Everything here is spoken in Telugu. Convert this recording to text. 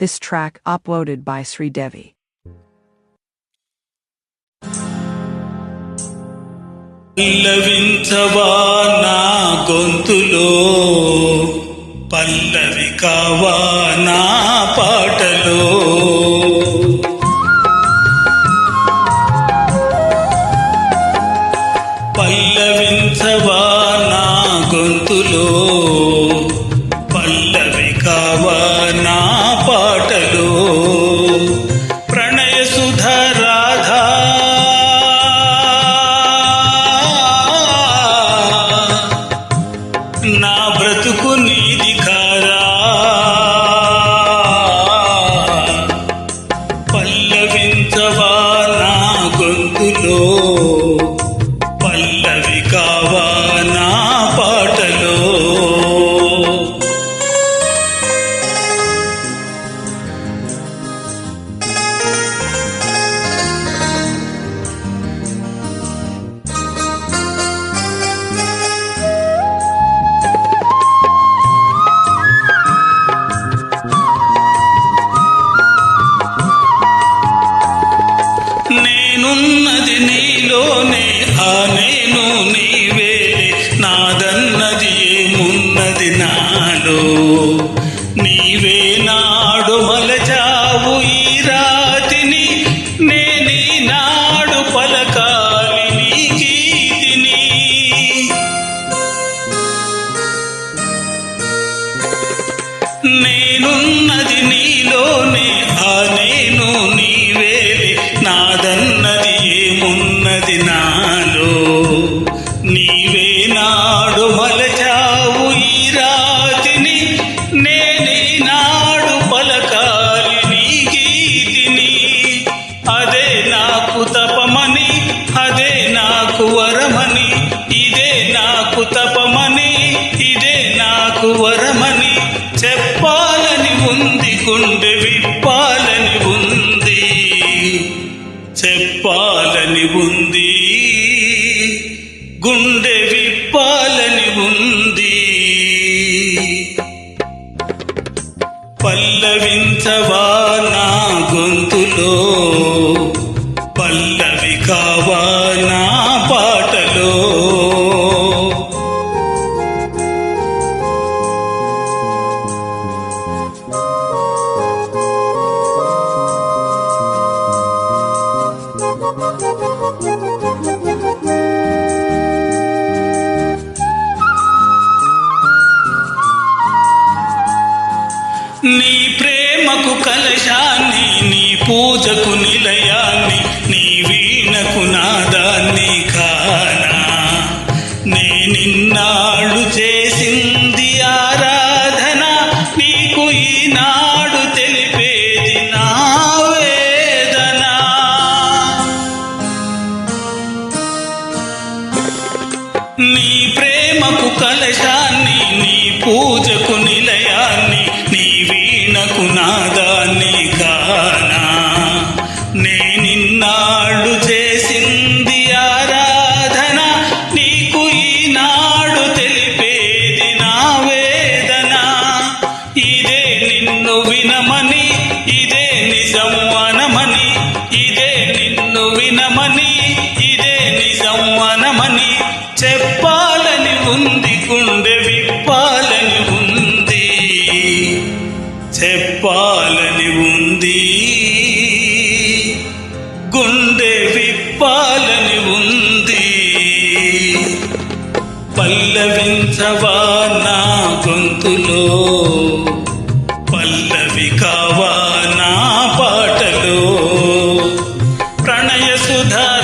This track uploaded by Sri Devi. పల్లవించవా నా గొంతులో పల్లవి కావా నీలోనే ఆ నేను నీవే. నాదన్నది ఏమున్నది నాలో నీవే నాడు మలచావు అదే నాకు వరమని ఇదే నాకు తపమని ఇదే నాకు వరమని చెప్పాలని ఉంది గుండె విప్పాలని ఉంది. చెప్పాలని ఉంది గుండె విప్పాలని ఉంది. పల్లవించవా నా గొంతులో? నీ ప్రేమకు కలశాన్ని నీ పూజకు నిలయాన్ని నీ వీణకు నాదాన్ని. పూజకు నిలయాన్ని నీ వీణకు నాదాన్ని కానా నే నిన్నాడు చేసింది ఆరాధన నీకు ఈనాడు తెలిపేది నా వేదన. ఇదే నిన్ను వినమని ఇదే నిజం అనమని ఇదే నిన్ను వినమని ఇదే నిజం అనమని చెప్పాలని ఉంది గుండె నా గొంతులో? పల్లవి కావా నా పాటలో? ప్రణయ సుధా